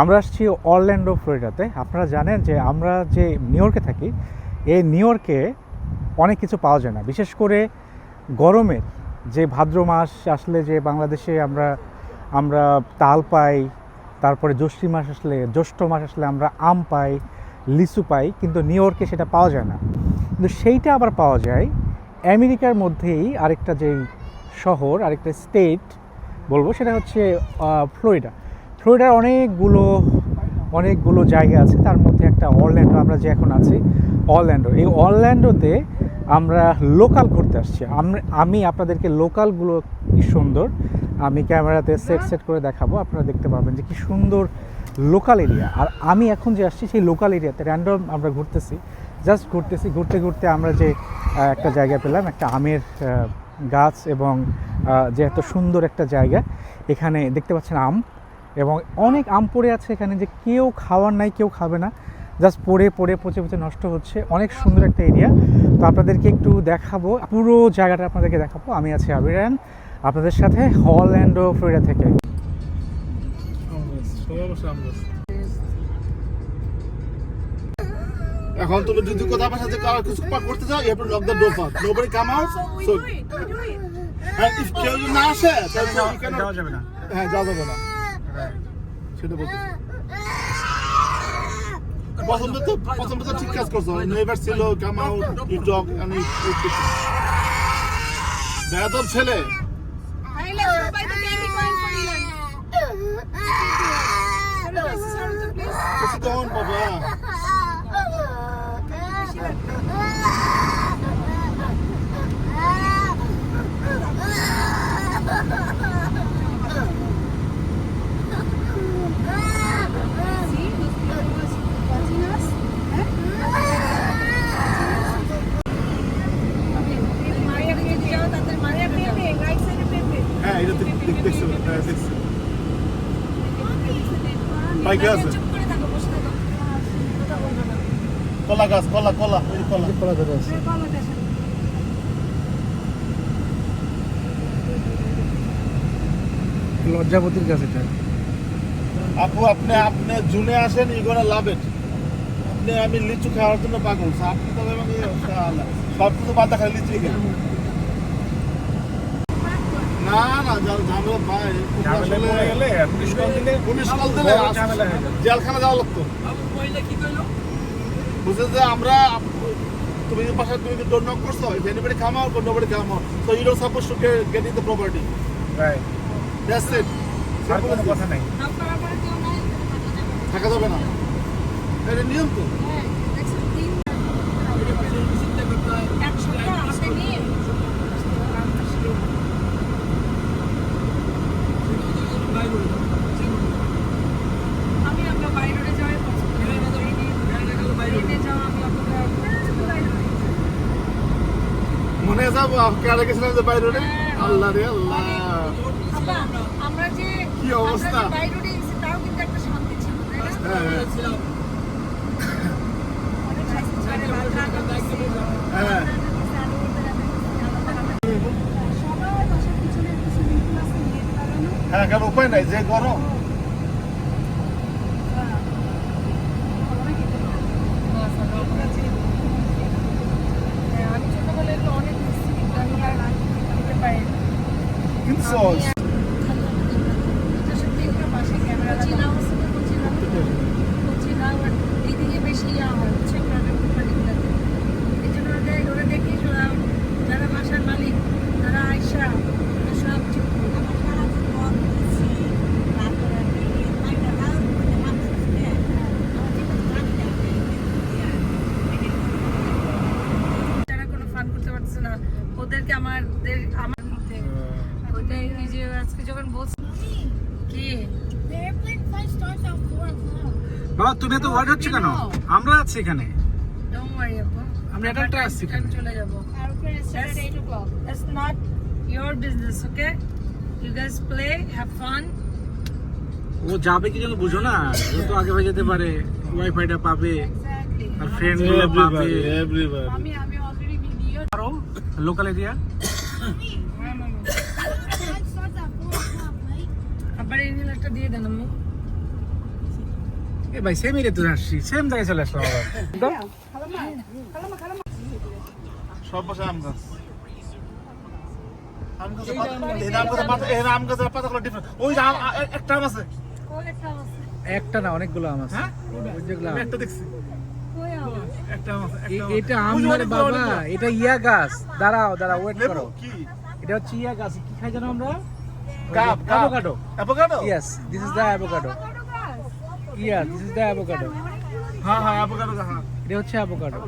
আমরা আসছি অরল্যান্ডো, ফ্লোরিডাতে। আপনারা জানেন যে আমরা যে নিউ ইয়র্কে থাকি, এই নিউ ইয়র্কে অনেক কিছু পাওয়া যায় না। বিশেষ করে গরমের যে ভাদ্র মাস আসলে যে বাংলাদেশে আমরা আমরা তাল পাই, তারপরে জ্যৈষ্ঠী মাস আসলে, জ্যৈষ্ঠ মাস আসলে আমরা আম পাই, লিচু পাই, কিন্তু নিউ ইয়র্কে সেটা পাওয়া যায় না। কিন্তু সেইটা আবার পাওয়া যায় আমেরিকার মধ্যেই আরেকটা যেই শহর, আরেকটা স্টেট বলব, সেটা হচ্ছে ফ্লোরিডা। ফ্লোরিডার অনেকগুলো অনেকগুলো জায়গা আছে। তার মধ্যে একটা অরল্যান্ডো আমরা যে এখন আছি অরল্যান্ডো। এই অরল্যান্ডোতে আমরা লোকাল ঘুরতে আসছি। আমি আপনাদেরকে লোকালগুলো কি সুন্দর আমি ক্যামেরাতে সেট সেট করে দেখাবো। আপনারা দেখতে পাবেন যে কি সুন্দর লোকাল এরিয়া। আর আমি এখন যে আসছি সেই লোকাল এরিয়াতে র্যান্ডম আমরা ঘুরতেছি। জাস্ট ঘুরতেছি ঘুরতে ঘুরতে আমরা যে একটা জায়গা পেলাম একটা আমের গাছ এবং যে এত সুন্দর একটা জায়গা এখানে দেখতে পাচ্ছেন আম। এবং অনেক আম পড়ে আছে এখানে যে কেউ খাওয়ার নাই কেউ খাবে না জাস্ট পড়ে পড়ে পচে পচে নষ্ট হচ্ছে অনেক সুন্দর একটা এরিয়া তো আপনাদেরকে একটু দেখাবো পুরো জায়গাটা আপনাদেরকে দেখাবো আমি আছি আবিরান আপনাদের সাথে হল্যান্ডো ফ্লোরিডা থেকে এখন তুমি যদি কোথাও সাথে কারও কিছু করতে চাও you lock the door nobody come out so it. If কেউ না আসে তাহলে যাওয়া যাবে না হ্যাঁ যাওয়া যাবে না সেটা বলতে পছন্দ তো পছন্দ তো ঠিক কাজ করছ নেভার ছিল come out you talk and you ছেলে পাইকে আছে? করে কলা গাছ কলা কলা কলা। কলা ধরে আছে। লজ্জাপতির কাছে এটা। আপু আপনি আপনি জুনে আসেন ইগোনা লাভ ইট আপনি আমি লিচু খাওয়ার জন্য পাগল আপনি তো আমাকে সব কিছু বাতা খাই লিচু খাই না না যা ঝামেলা ভাই গেলে পুলিশ কল দিলে পুলিশ কল দিলে বড় ঝামেলা হয়ে যাবে। জেলখানা যাওয়া লাগতো। বুঝছে যে আমরা তুমি যে পাশে তুমি ডোর নক করছ don't supposed to get, get in the property. Right. আর কোনো কথা নাই। থাকা যাবে না। এটা নিয়ম তো হ্যাঁ, দেখছ, তিন। এক সপ্তাহ হাতে নিয়ে। আমি আমরা বাইরে যাওয়াই পছন্দ করি। ট্রেনে যাওয়া আমি অতটা- বাইরে রোডে। মনে আছে কেড়ে গেছিলাম যে বাইরে আল্লাহ রে আল্লাহ আমরা যে কি অবস্থা? বাইরে তাও কিন্তু একটা শান্তি ছিল, হ্যাঁ, হ্যাঁ। হ্যাঁ। হ্যাঁ কারণ উপায় নাই যে গরম হ্যাঁ, আমি ছোটবেলায় এগুলো অনেক মিস করি, কিন্তু আমি আর যেতে পারি না। কিন্তু আমি সহজ এক- এটার সাথে একটা পাশে ক্যামেরা লাগানো। কোচি না, কোচি না, আবার এইদিকে বেশি ইয়া হয়, বুঝছেন? প্রাণের কোম্পানিগুলোতে। এই জন্য ওদের- ওরা দেখি ওরা যারা বাসার মালিক, তারা আইসা, ওরা সব ঠিক করে দেয়। যারা কোনো ফান করতে পারছে না ওদেরকে আমাদের আমার মধ্যে ওইটাই এই যে আজকে যখন বলছি কি বাবা তুমি তো ওয়ার্ড হচ্ছে কেন? আমরা আছি এখানে। আমরা adult আসছি এখানে। চলে যাব। That's not your business, okay? You guys play, have fun. ও যাবে কি যেন বুঝো না। ও তো আগে হয়ে যেতে পারে। ওয়াইফাইটা পাবে। আর ফ্রেন্ডগুলো পাবে। এভরিবডি আমি আমি অলরেডি ভিডিও আরও লোকাল এরিয়া আবার ইনহেল একটা দিয়ে দেন আমি এ ভাই সেম এরিয়া তো আসছি সেম জায়গায় চলে আসলাম আবার। সব পাশে আম গাছ। আম গাছের পাতা- এই আম গাছের পাতা- এই আম গাছের পাতাগুলো different। ওই আম- একটা আম আছে। একটা আছে? একটা না অনেকগুলো আম আছে। হ্যাঁ? একটা দেখছি। এটা আম ওই যে না রে অনেকগুলো, বাবা এটা ইয়া গাছ। দাঁড়াও দাঁড়াও ওয়েট করো। এটা হচ্ছে ইয়া গাছ কি খাই জানো আমরা? Cup, cup. Avocado Avocado? Yes this is the avocado yeah this is the avocado হ্যাঁ, হ্যাঁ, গাছ, হ্যাঁ। এটা হচ্ছে অ্যাভোকাডো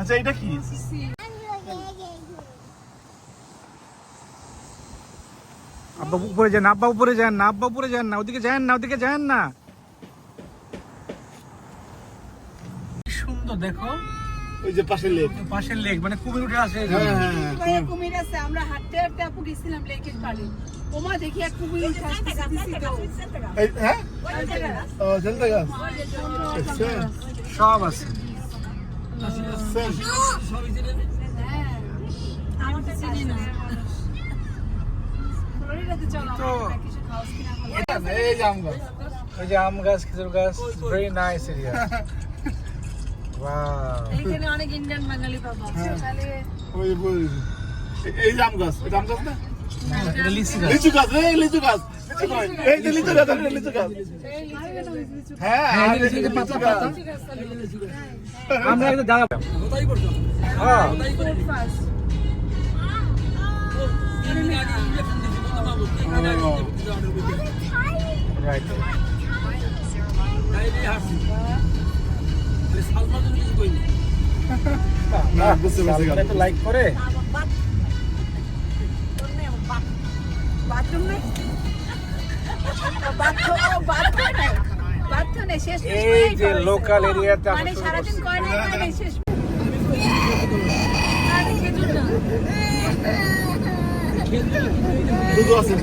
আচ্ছা, এটা কি? আব্বা উপরে যান আব্বা উপরে যান না আব্বা উপরে যান না ওদিকে যান না ওদিকে যান না। সুন্দর দেখো। ওই যে পাশে লেক। পাশের লেক মানে কুমির উঠে আসে হ্যাঁ, হ্যাঁ, হ্যাঁ, কুমির আছে আমরা হাঁটতে হাঁটতে আপু গেছিলাম লেকের পাড়ে। ওমা দেখি এক এই- হ্যাঁ? ও, জলদা গাছ। সব আছে। আমি গাছ। খেজুর গাছ। ভেরি নাইস এরিয়া এইখানে অনেক ইন্ডিয়ান বাঙালি পাবো তাহলে ওই- ওই- এই- এই যে আম গাছ, এটা আম গাছ না? লিচু গাছ। এই লিচু গাছ, এই যে লিচু গাছ, লিচু গাছ। হ্যাঁ, হ্যাঁ, আর এটা এই যে লিচু গাছ, লিচু পাতা, গাছ। আমরা একটু দাঁড়াবো। হ্যাঁ। রাইট না, বুঝতে পারছি। লাইক করে। বাথরুম? নেই বাথরুম শেষ এই যে লোকাল এরিয়াতে মানে সারাদিন কয় নাই কয় নাই শেষ খেজুর আছে